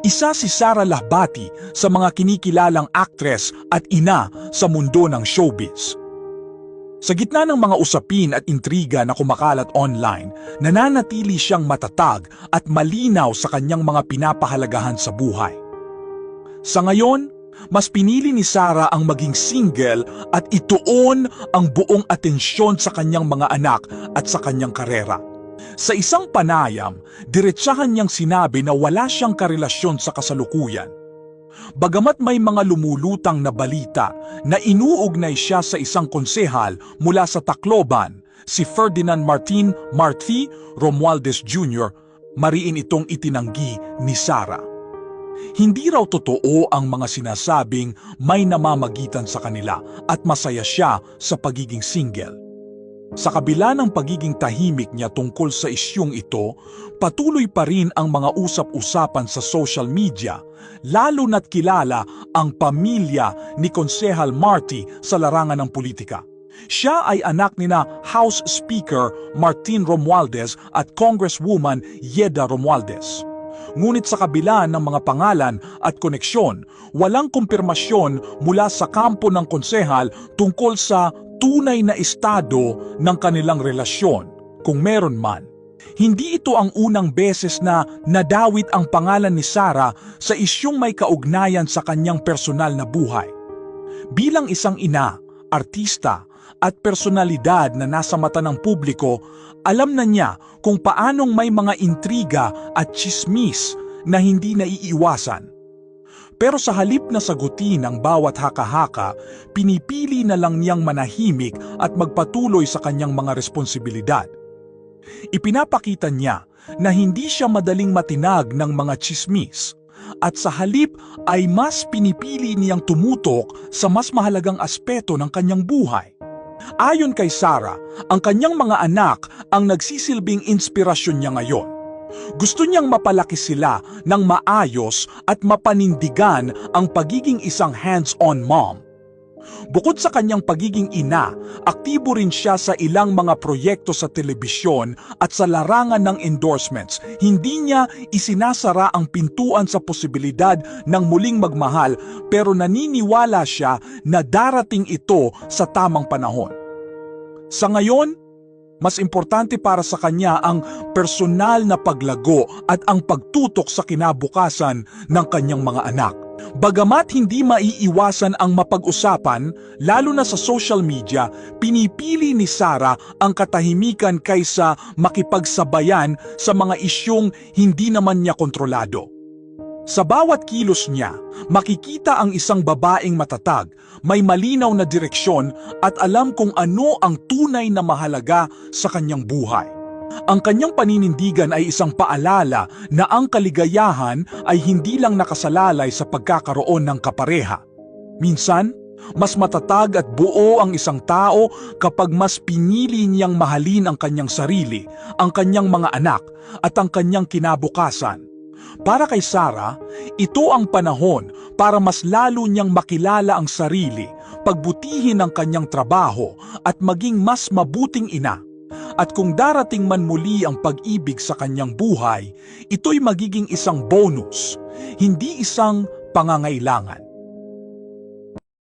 Isa si Sara Lahbati sa mga kinikilalang aktres at ina sa mundo ng showbiz. Sa gitna ng mga usapin at intriga na kumakalat online, nananatili siyang matatag at malinaw sa kanyang mga pinapahalagahan sa buhay. Sa ngayon, mas pinili ni Sara ang maging single at ituon ang buong atensyon sa kanyang mga anak at sa kanyang karera. Sa isang panayam, diretsahan niyang sinabi na wala siyang karelasyon sa kasalukuyan. Bagamat may mga lumulutang na balita na inuugnay siya sa isang konsehal mula sa Tacloban, si Ferdinand Martin Marti Romualdez Jr., mariin itong itinanggi ni Sara. Hindi raw totoo ang mga sinasabing may namamagitan sa kanila at masaya siya sa pagiging single. Sa kabila ng pagiging tahimik niya tungkol sa isyong ito, patuloy pa rin ang mga usap-usapan sa social media, lalo na't kilala ang pamilya ni Konsehal Marty sa larangan ng politika. Siya ay anak ni na House Speaker Martin Romualdez at Congresswoman Yeda Romualdez. Ngunit sa kabila ng mga pangalan at koneksyon, walang kumpirmasyon mula sa kampo ng konsehal tungkol sa tunay na estado ng kanilang relasyon, kung meron man. Hindi ito ang unang beses na nadawit ang pangalan ni Sara sa isyong may kaugnayan sa kanyang personal na buhay. Bilang isang ina, artista, at personalidad na nasa mata ng publiko, alam na niya kung paanong may mga intriga at chismis na hindi naiiwasan. Pero sa halip na sagutin ang bawat haka-haka, pinipili na lang niyang manahimik at magpatuloy sa kanyang mga responsibilidad. Ipinapakita niya na hindi siya madaling matinag ng mga chismis at sa halip ay mas pinipili niyang tumutok sa mas mahalagang aspeto ng kanyang buhay. Ayon kay Sarah, ang kanyang mga anak ang nagsisilbing inspirasyon niya ngayon. Gusto niyang mapalaki sila ng maayos at mapanindigan ang pagiging isang hands-on mom. Bukod sa kanyang pagiging ina, aktibo rin siya sa ilang mga proyekto sa telebisyon at sa larangan ng endorsements. Hindi niya isinasara ang pintuan sa posibilidad ng muling magmahal pero naniniwala siya na darating ito sa tamang panahon. Sa ngayon, mas importante para sa kanya ang personal na paglago at ang pagtutok sa kinabukasan ng kanyang mga anak. Bagamat hindi maiiwasan ang mapag-usapan, lalo na sa social media, pinipili ni Sara ang katahimikan kaysa makipagsabayan sa mga isyong hindi naman niya kontrolado. Sa bawat kilos niya, makikita ang isang babaeng matatag, may malinaw na direksyon at alam kung ano ang tunay na mahalaga sa kanyang buhay. Ang kanyang paninindigan ay isang paalala na ang kaligayahan ay hindi lang nakasalalay sa pagkakaroon ng kapareha. Minsan, mas matatag at buo ang isang tao kapag mas pinili niyang mahalin ang kanyang sarili, ang kanyang mga anak, at ang kanyang kinabukasan para kay Sarah, ito ang panahon para mas lalo niyang makilala ang sarili, pagbutihin ang kanyang trabaho at maging mas mabuting ina. At kung darating man muli ang pag-ibig sa kanyang buhay, ito'y magiging isang bonus, hindi isang pangangailangan.